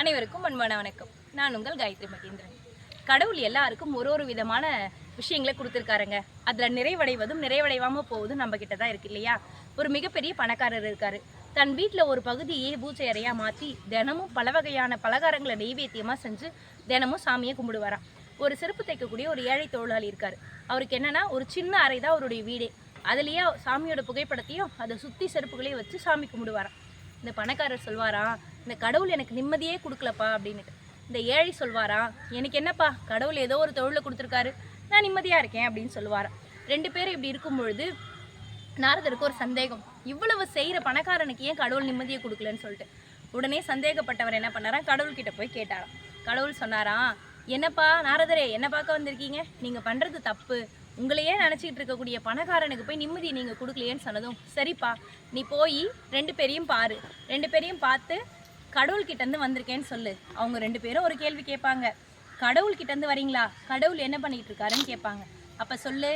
அனைவருக்கும் அன்பான வணக்கம். நான் உங்கள் காயத்ரி மகேந்திரன். கடவுள் எல்லாருக்கும் ஒரு ஒரு விதமான விஷயங்களை கொடுத்துருக்காருங்க. அதில் நிறைவடைவதும் நிறைவடைவாமல் போவதும் நம்ம கிட்ட தான் இருக்கு இல்லையா? ஒரு மிகப்பெரிய பணக்காரர் இருக்காரு. தன் வீட்டில் ஒரு பகுதியே பூஜை அறையாக மாற்றி தினமும் பல வகையான பலகாரங்களை நெய்வேத்தியமாக செஞ்சு தினமும் சாமியை கும்பிடுவாராம். ஒரு செருப்பு தைக்கக்கூடிய ஒரு ஏழை தொழிலாளி இருக்கார். அவருக்கு என்னென்னா ஒரு சின்ன அறை தான் அவருடைய வீடே. அதுலேயே சாமியோட புகைப்படத்தையும் அதை சுற்றி செருப்புகளையும் வச்சு சாமி கும்பிடுவாராம். இந்த பணக்காரர் சொல்வாரா இந்த கடவுள் எனக்கு நிம்மதியே கொடுக்கலப்பா அப்படின்னுட்டு. இந்த ஏழை சொல்வாரா எனக்கு என்னப்பா கடவுள் ஏதோ ஒரு தொழிலை கொடுத்துருக்காரு நான் நிம்மதியாக இருக்கேன் அப்படின்னு சொல்லுவாராம். ரெண்டு பேரும் இப்படி இருக்கும் பொழுது நாரதருக்கு ஒரு சந்தேகம். இவ்வளவு செய்கிற பணக்காரனுக்கு ஏன் கடவுள் நிம்மதியை கொடுக்கலன்னு சொல்லிட்டு. உடனே சந்தேகப்பட்டவர் என்ன பண்ணாராம் கடவுள்கிட்ட போய் கேட்டாராம். கடவுள் சொன்னாராம் என்னப்பா நாரதரே என்ன பார்க்க வந்திருக்கீங்க? நீங்கள் பண்ணுறது தப்பு. உங்களையே நினச்சிக்கிட்டு இருக்கக்கூடிய பணக்காரனுக்கு போய் நிம்மதி நீங்கள் கொடுக்கலையேன்னு சொன்னதும் சரிப்பா நீ போய் ரெண்டு பேரையும் பாரு. ரெண்டு பேரையும் பார்த்து கடவுள்கிட்ட இருந்து வந்திருக்கேன்னு சொல்லு. அவங்க ரெண்டு பேரும் ஒரு கேள்வி கேட்பாங்க. கடவுள்கிட்ட இருந்து வரீங்களா? கடவுள் என்ன பண்ணிட்டு இருக்காருன்னு கேட்பாங்க. அப்ப சொல்லு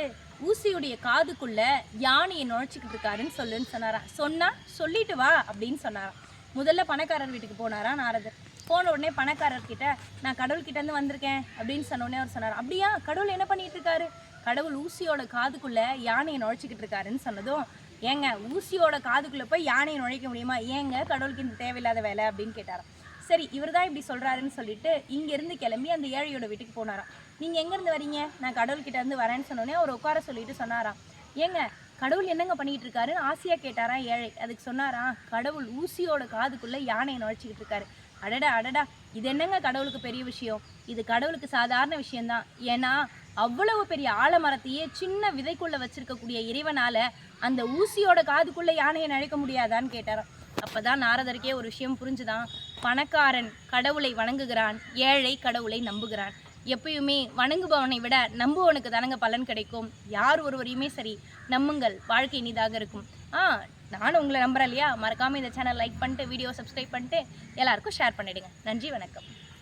ஊசியுடைய காதுக்குள்ள யானையை நுழைச்சிக்கிட்டு இருக்காருன்னு சொல்லுன்னு சொன்னாராம் சொன்னா சொல்லிட்டு வா அப்படின்னு சொன்னாராம் முதல்ல பணக்காரர் வீட்டுக்கு போனாரா நாரதர்? போன உடனே பணக்காரர்கிட்ட நான் கடவுள் இருந்து வந்திருக்கேன் அப்படின்னு சொன்னோடனே அவர் சொன்னார். அப்படியா? கடவுள் என்ன பண்ணிட்டு இருக்காரு கடவுள் ஊசியோட காதுக்குள்ளே யானையை நுழைச்சிக்கிட்டு இருக்காருன்னு சொன்னதும் ஏங்க ஊசியோட காதுக்குள்ளே போய் யானையை நுழைக்க முடியுமா? ஏங்க கடவுளுக்கு இந்த தேவையில்லாத வேலை? அப்படின்னு கேட்டாராம். சரி இவர் தான் இப்படி சொல்கிறாருன்னு சொல்லிட்டு இங்கேருந்து கிளம்பி அந்த ஏழையோட வீட்டுக்கு போனாராம். நீங்கள் எங்கேருந்து வரீங்க? நான் கடவுள்கிட்ட இருந்து வரேன்னு சொன்னோடனே அவர் உட்கார சொல்லிட்டு சொன்னாராம். ஏங்க கடவுள் என்னங்க பண்ணிக்கிட்டு இருக்காருன்னு ஆசையாக கேட்டாராம் ஏழை. அதுக்கு சொன்னாராம் கடவுள் ஊசியோட காதுக்குள்ளே யானையை நுழைச்சிக்கிட்டு இருக்காரு அடடா அடடா. இது என்னங்க கடவுளுக்கு பெரிய விஷயம்? இது கடவுளுக்கு சாதாரண விஷயம்தான். ஏன்னா அவ்வளவு பெரிய ஆலமரத்தையே சின்ன விதைக்குள்ள வச்சிருக்கக்கூடிய இறைவனால அந்த ஊசியோட காதுக்குள்ள யானையை நழைக்க முடியாதான்னு கேட்டாராம். அப்பதான் நாரதருக்கே ஒரு விஷயம் புரிஞ்சுதான். பணக்காரன் கடவுளை வணங்குகிறான் ஏழை கடவுளை நம்புகிறான். எப்பயுமே வணங்குபவனை விட நம்புவனுக்கு தானங்க பலன் கிடைக்கும். யார் ஒருவரையுமே சரி நம்புங்கள். வாழ்க்கை இனிதாக இருக்கும். ஆ நானும் உங்களை நம்புறேன் இல்லையா? மறக்காம இந்த சேனல் லைக் பண்ணிட்டு வீடியோ சப்ஸ்கிரைப் பண்ணிட்டு எல்லாருக்கும் ஷேர் பண்ணிடுங்க. நன்றி வணக்கம்.